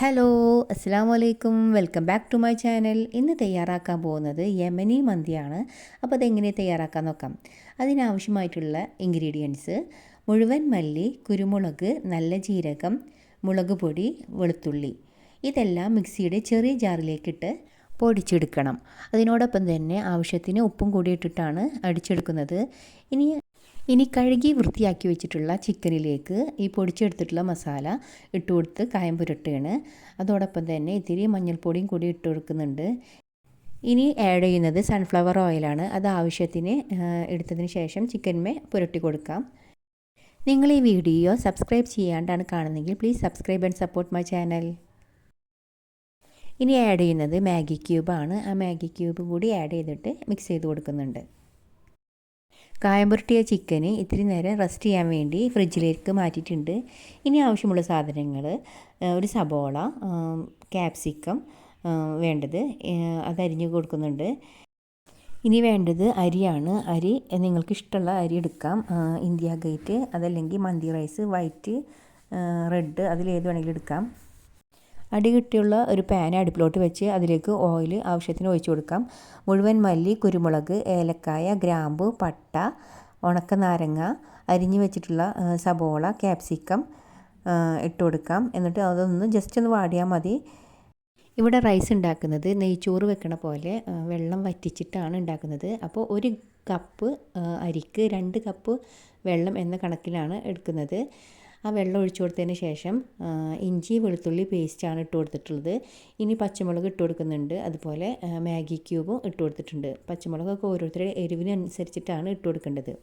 Hello അസ്സാം വലൈക്കും welcome back to my channel ഇന്ന് തയ്യാറാക്കാൻ പോകുന്നത് യമനി മന്തിയാണ്. അപ്പോൾ അതെങ്ങനെ തയ്യാറാക്കാൻ നോക്കാം. അതിനാവശ്യമായിട്ടുള്ള ഇൻഗ്രീഡിയൻസ് മുഴുവൻ മല്ലി കുരുമുളക് നല്ല ജീരകം മുളക് പൊടി വെളുത്തുള്ളി. ഇതെല്ലാം മിക്സിയുടെ ചെറിയ ജാറിലേക്കിട്ട് പൊടിച്ചെടുക്കണം. അതിനോടൊപ്പം തന്നെ ആവശ്യത്തിന് ഉപ്പും കൂടി ഇട്ടിട്ടാണ് അടിച്ചെടുക്കുന്നത്. ഇനി ഇനി കഴുകി വൃത്തിയാക്കി വെച്ചിട്ടുള്ള ചിക്കനിലേക്ക് ഈ പൊടിച്ചെടുത്തിട്ടുള്ള മസാല ഇട്ട് കൊടുത്ത് കായം പുരട്ടുകയാണ്. അതോടൊപ്പം തന്നെ ഇത്തിരി മഞ്ഞൾപ്പൊടിയും കൂടി ഇട്ട് കൊടുക്കുന്നുണ്ട്. ഇനി ആഡ് ചെയ്യുന്നത് സൺഫ്ലവർ ഓയിലാണ് അത് ആവശ്യത്തിന് എടുത്തതിന് ശേഷം ചിക്കൻമേ പുരട്ടി കൊടുക്കാം. നിങ്ങൾ ഈ വീഡിയോ സബ്സ്ക്രൈബ് ചെയ്യാണ്ടാണ് കാണുന്നതെങ്കിൽ please subscribe and support my channel ഇനി ആഡ് ചെയ്യുന്നത് മാഗി ക്യൂബാണ് ആ മാഗി ക്യൂബ് കൂടി ആഡ് ചെയ്തിട്ട് മിക്സ് ചെയ്ത് കൊടുക്കുന്നുണ്ട്. കായംപുരട്ടിയ ചിക്കന് ഇത്തിരി നേരം റെസ്റ്റ് ചെയ്യാൻ വേണ്ടി ഫ്രിഡ്ജിലേക്ക് മാറ്റിയിട്ടുണ്ട്. ഇനി ആവശ്യമുള്ള സാധനങ്ങൾ ഒരു സബോള ക്യാപ്സിക്കം വേണ്ടത് അതരിഞ്ഞ് കൊടുക്കുന്നുണ്ട്. ഇനി വേണ്ടത് അരിയാണ്. അരി നിങ്ങൾക്ക് ഇഷ്ടമുള്ള അരി എടുക്കാം. ഇന്ത്യ ഗേറ്റ് അതല്ലെങ്കിൽ മന്തി റൈസ് വൈറ്റ് റെഡ് അതിലേത് വേണമെങ്കിലും എടുക്കാം. അടി കിട്ടിയുള്ള ഒരു പാൻ അടുപ്പിലോട്ട് വെച്ച് അതിലേക്ക് ഓയിൽ ആവശ്യത്തിന് ഒഴിച്ചു കൊടുക്കാം. മുഴുവൻ മല്ലി കുരുമുളക് ഏലക്കായ ഗ്രാമ്പു പട്ട ഉണക്ക നാരങ്ങ അരിഞ്ഞു വെച്ചിട്ടുള്ള സബോള ക്യാപ്സിക്കം ഇട്ട് കൊടുക്കാം. എന്നിട്ട് അതൊന്ന് ജസ്റ്റ് ഒന്ന് വാടിയാൽ മതി. ഇവിടെ റൈസ് ഉണ്ടാക്കുന്നത് നെയ്ച്ചോറ് വെക്കണ പോലെ വെള്ളം വറ്റിച്ചിട്ടാണ് ഉണ്ടാക്കുന്നത്. അപ്പോൾ ഒരു കപ്പ് അരിക്ക് രണ്ട് കപ്പ് വെള്ളം എന്ന കണക്കിലാണ് എടുക്കുന്നത്. ആ വെള്ളം ഒഴിച്ചു കൊടുത്തതിന് ശേഷം ഇഞ്ചി വെളുത്തുള്ളി പേസ്റ്റാണ് ഇട്ട് കൊടുത്തിട്ടുള്ളത്. ഇനി പച്ചമുളക് ഇട്ട് കൊടുക്കുന്നുണ്ട്. അതുപോലെ മാഗി ക്യൂബും ഇട്ട് കൊടുത്തിട്ടുണ്ട്. പച്ചമുളകൊക്കെ ഓരോരുത്തരുടെ എരിവിനനുസരിച്ചിട്ടാണ് ഇട്ട് കൊടുക്കേണ്ടത്.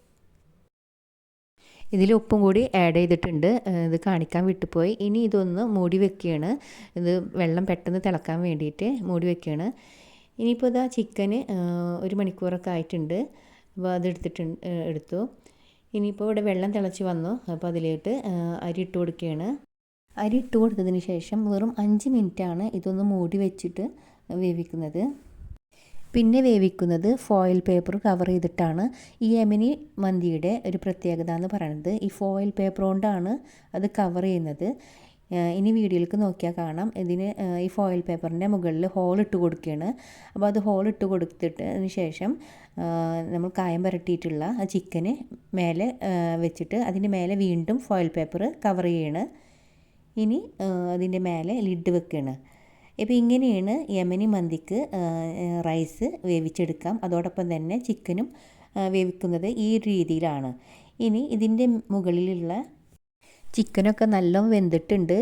ഇതിൽ ഉപ്പും കൂടി ആഡ് ചെയ്തിട്ടുണ്ട്. ഇത് കാണിക്കാൻ വിട്ടുപോയി. ഇനി ഇതൊന്ന് മൂടി വെക്കുകയാണ്. ഇത് വെള്ളം പെട്ടെന്ന് തിളക്കാൻ വേണ്ടിയിട്ട് മൂടി വെക്കുകയാണ്. ഇനിയിപ്പോൾ ഇതാ ചിക്കന് ഒരു മണിക്കൂറൊക്കെ ആയിട്ടുണ്ട്. അപ്പോൾ അതെടുത്തിട്ടുണ്ട് എടുത്തു. ഇനിയിപ്പോൾ ഇവിടെ വെള്ളം തിളച്ച് വന്നു. അപ്പോൾ അതിലേക്ക് അരി ഇട്ട് കൊടുക്കുകയാണ്. അരി ഇട്ട് കൊടുത്തതിന് ശേഷം വെറും അഞ്ച് മിനിറ്റാണ് ഇതൊന്ന് മൂടി വെച്ചിട്ട് വേവിക്കുന്നത്. പിന്നെ വേവിക്കുന്നത് ഫോയിൽ പേപ്പർ കവർ ചെയ്തിട്ടാണ്. ഈ എമിനി മന്തിയുടെ ഒരു പ്രത്യേകത എന്ന് പറയുന്നത്. ഈ ഫോയിൽ പേപ്പർ കൊണ്ടാണ് അത് കവർ ചെയ്യുന്നത്. ഇനി വീഡിയോയിലേക്ക് നോക്കിയാൽ കാണാം. ഇതിന് ഈ ഫോയിൽ പേപ്പറിന്റെ മുകളിൽ ഹോൾ ഇട്ട് കൊടുക്കുകയാണ് അപ്പോൾ അത് ഹോൾ ഇട്ട് കൊടുത്തിട്ട് അതിന് ശേഷം നമ്മൾ കായം പുരട്ടിയിട്ടുള്ള ആ ചിക്കന് മേലെ വെച്ചിട്ട് അതിന്റെ മേലെ വീണ്ടും ഫോയിൽ പേപ്പർ കവർ ചെയ്യണം. ഇനി അതിന്റെ മേലെ ലിഡ് വെക്കുകയാണ് ഇപ്പോൾ ഇങ്ങനെയാണ് യമനി മന്തിക്ക് റൈസ് വേവിച്ചെടുക്കാം. അതോടൊപ്പം തന്നെ ചിക്കനും വേവിക്കുന്നത് ഈ രീതിയിലാണ്. ഇനി ഇതിന്റെ മുകളിലുള്ള ചിക്കനൊക്കെ നല്ല വെന്തിട്ടുണ്ട്.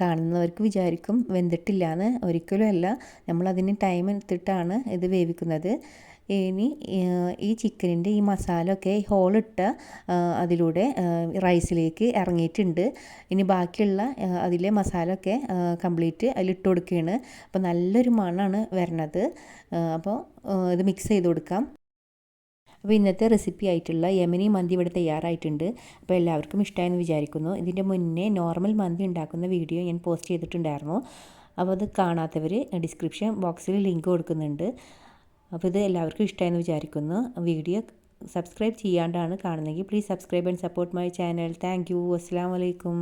കാണുന്നവർക്ക് വിചാരിക്കും വെന്തിട്ടില്ല എന്ന് ഒരിക്കലും അല്ല. നമ്മളതിന് ടൈം എടുത്തിട്ടാണ് ഇത് വേവിക്കുന്നത്. ഇനി ഈ ചിക്കനിന്റെ ഈ മസാല ഒക്കെ ഹോളിട്ട അതിലൂടെ റൈസിലേക്ക് ഇറങ്ങിയിട്ടുണ്ട്. ഇനി ബാക്കിയുള്ള അതിലെ മസാല ഒക്കെ കംപ്ലീറ്റ് അതിലിട്ട് കൊടുക്കുകയാണ്. അപ്പോൾ നല്ലൊരു മണമാണ് വരണത്. അപ്പോൾ ഇത് മിക്സ് ചെയ്ത് കൊടുക്കാം. അപ്പോൾ ഇന്നത്തെ റെസിപ്പി ആയിട്ടുള്ള യമനി മന്തി ഇവിടെ തയ്യാറായിട്ടുണ്ട്. അപ്പോൾ എല്ലാവർക്കും ഇഷ്ടമായെന്ന് വിചാരിക്കുന്നു. ഇതിന്റെ മുന്നേ നോർമൽ മന്തി ഉണ്ടാക്കുന്ന വീഡിയോ ഞാൻ പോസ്റ്റ് ചെയ്തിട്ടുണ്ടായിരുന്നു. അപ്പോൾ അത് കാണാത്തവർ ഡിസ്ക്രിപ്ഷൻ ബോക്സിൽ ലിങ്ക് കൊടുക്കുന്നുണ്ട്. അപ്പോൾ ഇത് എല്ലാവർക്കും ഇഷ്ടമായെന്ന് വിചാരിക്കുന്നു. വീഡിയോ സബ്സ്ക്രൈബ് ചെയ്യാണ്ടാണ് കാണുന്നതെങ്കിൽ please subscribe and support my channel thank you അസ്സാം വലൈക്കും